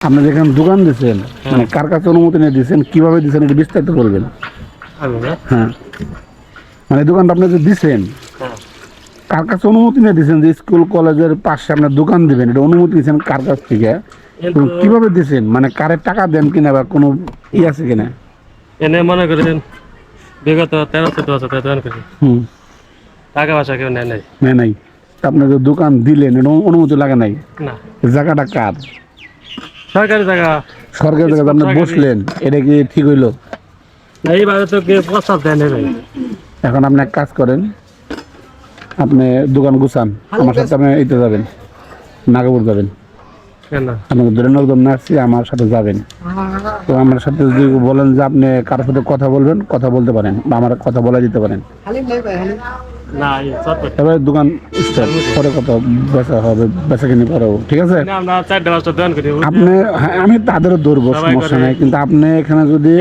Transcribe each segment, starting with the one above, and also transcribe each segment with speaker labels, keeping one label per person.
Speaker 1: আপনি যেখানে দোকান দিচ্ছেন মানে কার কাছে অনুমতি নিয়ে দিচ্ছেন কীভাবে দিচ্ছেন এটা বিস্তারিত বলবেন? হ্যাঁ। মানে দোকানটা আপনি যে দিচ্ছেন
Speaker 2: হ্যাঁ।
Speaker 1: কার কাছে অনুমতি নিয়ে দিচ্ছেন যে স্কুল কলেজের পাশে আপনার দোকান দিবেন এটা অনুমতি নিয়েছেন কার কাছ থেকে? কীভাবে দিচ্ছেন মানে কারে টাকা দেন কিনা বা কোনো ই আছে কিনা?
Speaker 2: এনে মনে করেন বিগত তেরো চোদ্দ বছর
Speaker 1: হুম।
Speaker 2: টাকা পয়সা কেউ নেয় নাই।
Speaker 1: নেই। নাই যে দোকান দিলেন এটা অনুমতি লাগে নাই?
Speaker 2: না।
Speaker 1: জায়গাটা কার?
Speaker 2: সরকারি জায়গা।
Speaker 1: সরকারি জায়গাতে আপনি বসলেন এটা কি ঠিক হইল?
Speaker 2: এইভাবে তো কেউ প্রস্তাব দেয় নেবে
Speaker 1: এখন আপনি এক কাজ করেন আপনি দোকান গুছান আমার সাথে আপনি এইতে যাবেন নাগপুর যাবেন। আপনাকে ধরে জন্য আসছি আমার সাথে যাবেন। তো আমার সাথে যদি বলেন যে আপনি কারোর সাথে কথা বলবেন কথা বলতে পারেন বা আমার কথা বলে যেতে পারেন।
Speaker 2: না
Speaker 1: এবার দোকান স্টার্ট পরে বেচা হবে বেচা কিনি ঠিক আছে? আপনি হ্যাঁ, আমি তাদেরও ধরবো সমস্যা নাই কিন্তু আপনি এখানে যদি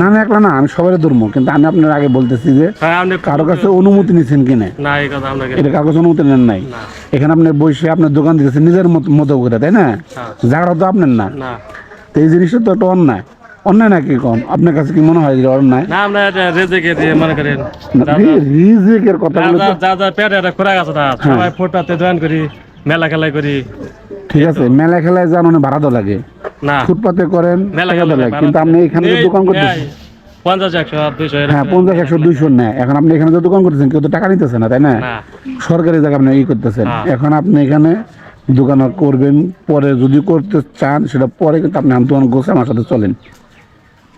Speaker 1: না না একলা না আমি সবাই ধরবো কিন্তু আমি আপনার আগে বলতেছি যে
Speaker 2: হ্যাঁ
Speaker 1: কারও কাছে অনুমতি নিচ্ছেন কিনা এটা কাছে অনুমতি নেন নাই। এখানে আপনি বসে আপনার দোকান দিতেছেন নিজের মতো করে তাই না?
Speaker 2: হ্যাঁ।
Speaker 1: জায়গাটা তো আপনার না।
Speaker 2: না।
Speaker 1: তো এই জিনিসটা তো একটা অন্যায়। অন্যায় নাকি কম আপনার কাছে কি মনে হয় অন্যায়?
Speaker 2: না আমরা রেজেকে দিয়ে মনে করেন
Speaker 1: রিজিকের কথা
Speaker 2: যা যা যা যা পেটে একটা খোরাক আছে না সবাই ফুটপাতে দোকান করি মেলা করি।
Speaker 1: ঠিক আছে মেলা খেলায় যান অনেক ভাড়া তো লাগে।
Speaker 2: না।
Speaker 1: ফুটপাতে করেন
Speaker 2: মেলা খেলাই
Speaker 1: লাগে। কিন্তু আপনি এখানে যে দোকান করতেছেন
Speaker 2: পঞ্চাশ একশো দুইশো
Speaker 1: হ্যাঁ পঞ্চাশ একশো দুইশো নেয়। এখন আপনি এখানে যে দোকান করতেছেন কেউ তো টাকা নিতেছে না তাই না? সরকারি জায়গা আপনি ই করতেছেন।
Speaker 2: হ্যাঁ।
Speaker 1: এখন আপনি এখানে দোকান করবেন পরে যদি করতে চান সেটা পরে কিন্তু আপনি আমার দোকান গোছে আমার সাথে চলেন।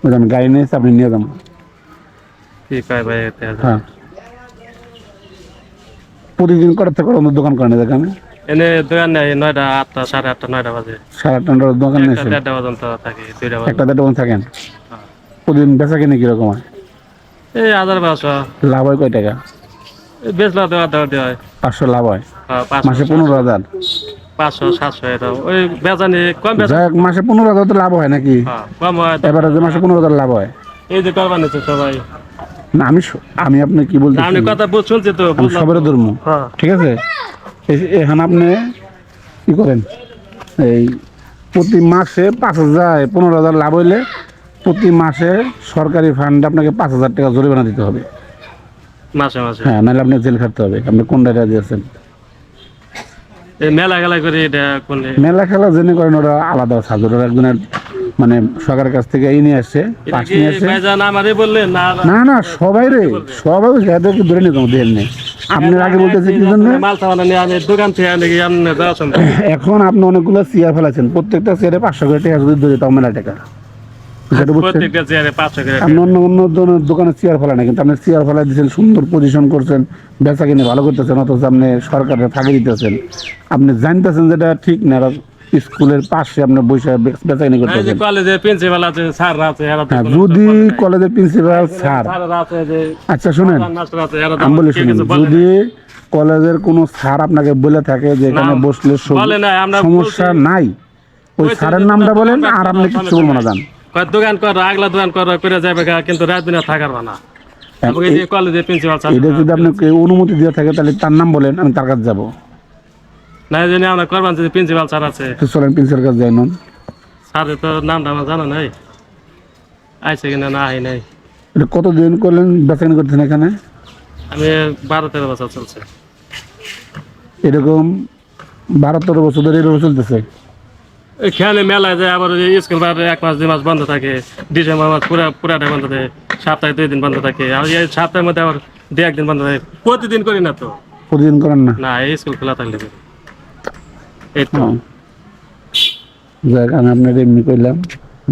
Speaker 1: আমি গাড়ি নিয়েছি আপনি নিয়ে যাব
Speaker 2: কি কয় ভাই
Speaker 1: হ্যাঁ। প্রতিদিন করাতে করে অন্য দোকান করেন
Speaker 2: এনে দোকান নেই নয়টা আটটা সাড়ে আটটা নয়টা বাজে।
Speaker 1: সাড়ে আটটা নটার দোকান
Speaker 2: একটা দেড়টা পর্যন্ত থাকি দুইটা
Speaker 1: একটা দেড়টা দোকান থাকেন?
Speaker 2: হ্যাঁ।
Speaker 1: প্রতিদিন বেচা কিনে কীরকম হয়?
Speaker 2: এই হাজার পাঁচশো।
Speaker 1: লাভ হয় কয় টাকা?
Speaker 2: এই বেচলা দেওয়া দেওয়া হয়।
Speaker 1: পাঁচশো লাভ হয়?
Speaker 2: হ্যাঁ,
Speaker 1: মাসে পনেরো হাজার?
Speaker 2: পাঁচশো সাতশো এটা ওই বেচানি কম বেচা
Speaker 1: যাই মাসে পনেরো হাজার লাভ হয় নাকি?
Speaker 2: হ্যাঁ, কম হয়
Speaker 1: এবারে মাসে পনেরো হাজার লাভ হয়।
Speaker 2: এই যে করবা নিচ্ছে সবাই।
Speaker 1: না আমি আমি আপনি কি বলতে
Speaker 2: আপনি কথা শুনছি তো
Speaker 1: আমি ধর্ম।
Speaker 2: হ্যাঁ।
Speaker 1: ঠিক আছে? এখানে আপনি কি করেন? এই প্রতি মাসে পাঁচ হাজার পনেরো হাজার লাভ হইলে প্রতি মাসে সরকারি ফান্ড আপনাকে পাঁচ হাজার টাকা জরিমানা দিতে হবে।
Speaker 2: মাসে মাসে।
Speaker 1: হ্যাঁ নাহলে আপনি জেল খাটতে হবে। আপনি কোন ডাটা দিয়েছেন
Speaker 2: মেলা খেলা করি এটা কোন
Speaker 1: মেলা খেলা জেনে করেন ওরা আলাদা সাজর ওরা একজনের মানে সরকারের কাছ থেকে এই নিয়ে আসছে পাশ নিয়ে আসছে।
Speaker 2: না
Speaker 1: না? সবাই রে সবাই এদেরকে ধরে নিতাম দেন নেই। আপনার আগে বলতেছে কি জন্য? এখন আপনি অনেকগুলো চেয়ার ফেলাছেন প্রত্যেকটা চেয়ারে পাঁচশো করে টাকা যদি ধরে তাও মেলা টাকা।
Speaker 2: প্রত্যেকটা চেয়ারে পাঁচশো করে
Speaker 1: আপনি অন্য অন্য দোকানে- দোকানে চেয়ার ফেলা না কিন্তু আপনি চেয়ার ফেলা দিচ্ছেন সুন্দর পজিশন করছেন বেচা কিনে ভালো করতেছেন অথচ আপনি সরকারের ফাঁকি দিতেছেন। আপনি জানতেছেন যেটা ঠিক না স্কুলের পাশে আপনি বসে বেচা কিনে
Speaker 2: এই যে প্রিন্সিপাল আছে স্যার আছে এরা তো
Speaker 1: হ্যাঁ
Speaker 2: কোনো-
Speaker 1: যদি কলেজের প্রিন্সিপাল স্যার আচ্ছা শুনেন আমি বলি শুনুন যদি কলেজের কোনো স্যার আপনাকে বলে থাকে যে এখানে বসলে সমস্যা নাই ওই স্যারের নামটা বলেন আর আপনি কিছু বলব না। জান
Speaker 2: কয় দোকান করো আগলা দোকান করো করে যাবে গা, কিন্তু রাত দিনে থাকার না আমাকে যে কলেজে প্রিন্সিপাল স্যার
Speaker 1: এটা যদি আপনি অনুমতি দিয়ে থাকে তাহলে তার নাম বলেন আমি তার কাছে যাব।
Speaker 2: না জন্য আমরা করবান যে প্রিন্সিপাল স্যার আছে।
Speaker 1: তো চলেন প্রিন্সিপাল কাছে যাই নন।
Speaker 2: স্যারের তো নামটা আমার জানা নাই। আইছে কিনা না আই নাই।
Speaker 1: এটা কতদিন করলেন বেচাকেনি করতেছেন এখানে?
Speaker 2: আমি বারো তেরো বছর চলছে।
Speaker 1: এরকম বারো তেরো বছর ধরে এরকম চলতেছে?
Speaker 2: এখানে মেলায় যায় আবার স্কুল বার এক মাস দুই মাস বন্ধ থাকে। ডিসেম্বর মাস পুরা পুরাটা বন্ধ থাকে। সপ্তাহে দুই দিন বন্ধ থাকে। আর এই সপ্তাহের মধ্যে আবার দু একদিন বন্ধ থাকে। প্রতিদিন করি না তো?
Speaker 1: প্রতিদিন করেন না?
Speaker 2: না এই স্কুল খোলা থাকলে। এই তো।
Speaker 1: যাক আমি আপনার এমনি করলাম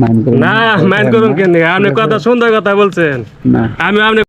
Speaker 1: মাইন্ড করলাম
Speaker 2: না মাইন্ড করুন কেন আপনি কথা সুন্দর কথা বলছেন।
Speaker 1: না।
Speaker 2: আমি আপনি